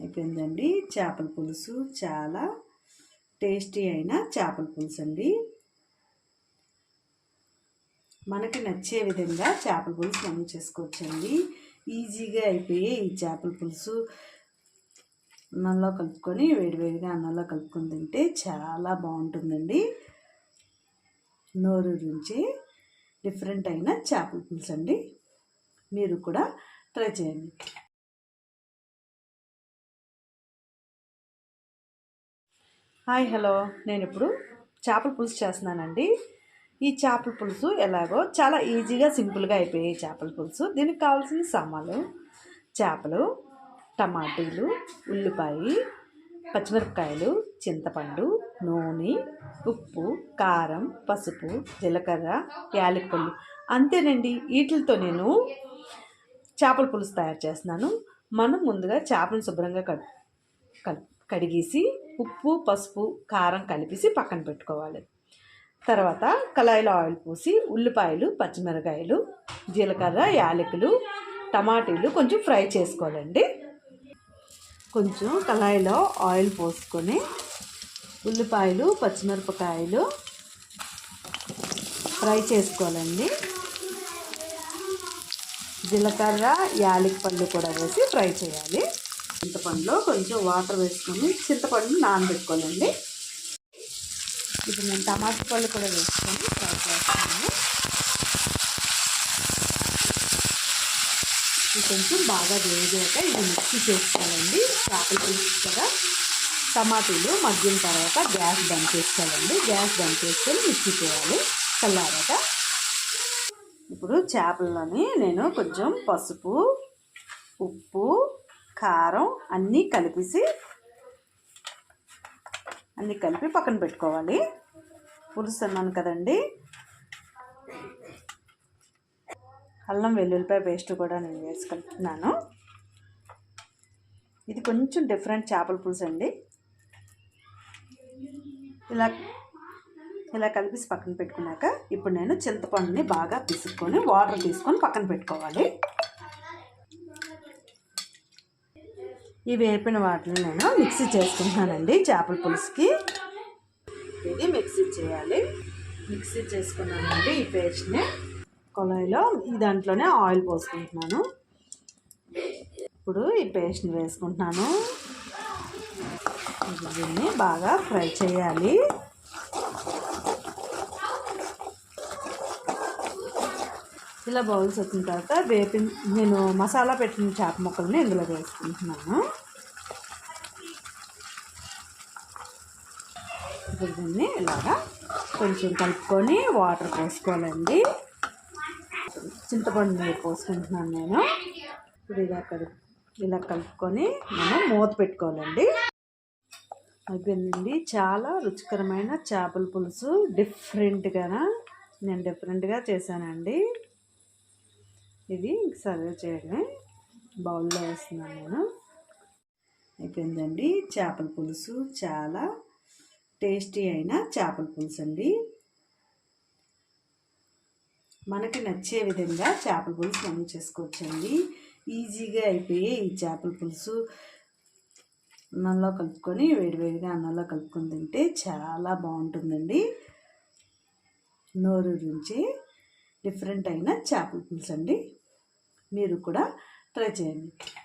అయిపోయిందండి. చేపల పులుసు చాలా టేస్టీ అయిన చేపల పులుసు అండి. మనకి నచ్చే విధంగా చేపల పులుసు మనం చేసుకోవచ్చండి. ఈజీగా అయిపోయే ఈ చేపల పులుసు అన్నంలో కలుపుకొని వేడివేడిగా అన్నంలో కలుపుకొని తింటే చాలా బాగుంటుందండి. నోరు నుంచి డిఫరెంట్ అయిన చేపల పులుసు అండి. మీరు కూడా ట్రై చేయండి. Hi hello. నేను ఇప్పుడు చేపల పులుసు చేస్తున్నానండి. ఈ చేపల పులుసు ఎలాగో చాలా ఈజీగా సింపుల్గా అయిపోయాయి చేపల పులుసు. దీనికి కావాల్సిన సామాన్లు చేపలు టమాటీలు ఉల్లిపాయ పచ్చిమిరపకాయలు చింతపండు నూనె ఉప్పు కారం పసుపు జీలకర్ర యాలకులు. అంతేనండి. వీటితో నేను చేపల పులుసు తయారు చేస్తున్నాను. మనం ముందుగా చేపలను శుభ్రంగా కడు కడిగేసి ఉప్పు పసుపు కారం కలిపేసి పక్కన పెట్టుకోవాలి. తర్వాత కళాయిలో ఆయిల్ పోసి ఉల్లిపాయలు పచ్చిమిరకాయలు జీలకర్ర యాలకులు టమాటీలు కొంచెం ఫ్రై చేసుకోవాలండి. కొంచెం కళాయిలో ఆయిల్ పోసుకొని ఉల్లిపాయలు పచ్చిమిరపకాయలు ఫ్రై చేసుకోవాలండి. జీలకర్ర యాలకి పళ్ళు కూడా వేసి ఫ్రై చేయాలి. చింతపండులో కొంచెం వాటర్ వేసుకొని చింతపండు నానబెట్టుకోవాలండి. ఇప్పుడు నేను టమాటా పళ్ళు కూడా వేసుకొని ఫ్రై చేస్తాను. కొంచెం బాగా వేగాక ఇది మిక్సీ చేసుకోవాలండి. చేపల పులుసు కదా. టమాటీలు మగ్గిన తర్వాత గ్యాస్ బంద్ చేసుకోవాలండి. గ్యాస్ బంద్ చేసుకొని మిక్సీ చేయాలి. చల్లారాక ఇప్పుడు చేపలని నేను కొంచెం పసుపు ఉప్పు కారం అన్నీ కలిపేసి అన్నీ కలిపి పక్కన పెట్టుకోవాలి. పులుసు అన్నాను కదండి. అల్లం వెల్లుల్లిపాయ పేస్ట్ కూడా నేను వేసి కలుపుతున్నాను ఇది కొంచెం డిఫరెంట్ చేపల పులుసు అండి. ఇలా ఇలా కలిపేసి పక్కన పెట్టుకున్నాక ఇప్పుడు నేను చింతపండుని బాగా పిసుక్కొని వాటర్ తీసుకొని పక్కన పెట్టుకోవాలి. ఈ వేపిన వాటిని నేను మిక్సీ చేసుకుంటున్నానండి చేపల పులుసుకి. ఇది మిక్సీ చేయాలి. మిక్సీ చేసుకున్నానండి ఈ పేస్ట్ని. కొలాయిలో ఈ దాంట్లోనే ఆయిల్ పోసుకుంటున్నాను. ఇప్పుడు ఈ పేస్ట్ని వేసుకుంటున్నాను. దీన్ని బాగా ఫ్రై చేయాలి. ఇలా బౌల్స్ వచ్చిన తర్వాత వేపి నేను మసాలా పెట్టిన చేప ముక్కల్ని ఇందులో వేసుకుంటున్నాను. ఇప్పుడు దీన్ని ఇలాగా కొంచెం కలుపుకొని వాటర్ పోసుకోవాలండి. చింతపండు నీరు పోసుకుంటున్నాను నేను. ఇప్పుడు ఇలా కలుపు ఇలా కలుపుకొని మనం మూత పెట్టుకోవాలండి. అయిపోయిందండి. చాలా రుచికరమైన చేపల పులుసు. డిఫరెంట్గా నేను డిఫరెంట్గా చేశానండి. ఇది సర్వ్ చేయడమే. బౌల్లో వేస్తున్నాను నేను. అయిపోయిందండి. చేపల పులుసు చాలా టేస్టీ అయిన చేపల పులుసు అండి. మనకి నచ్చే విధంగా చేపల పులుసు మనం చేసుకోవచ్చండి. ఈజీగా అయిపోయే ఈ చేపల పులుసు అన్నంలో కలుపుకొని వేడివేడిగా అన్నంలో కలుపుకొని తింటే చాలా బాగుంటుందండి. నోరు నుంచి డిఫరెంట్ అయిన చేపల పులుసు అండి మీరు కూడా ట్రై చేయండి.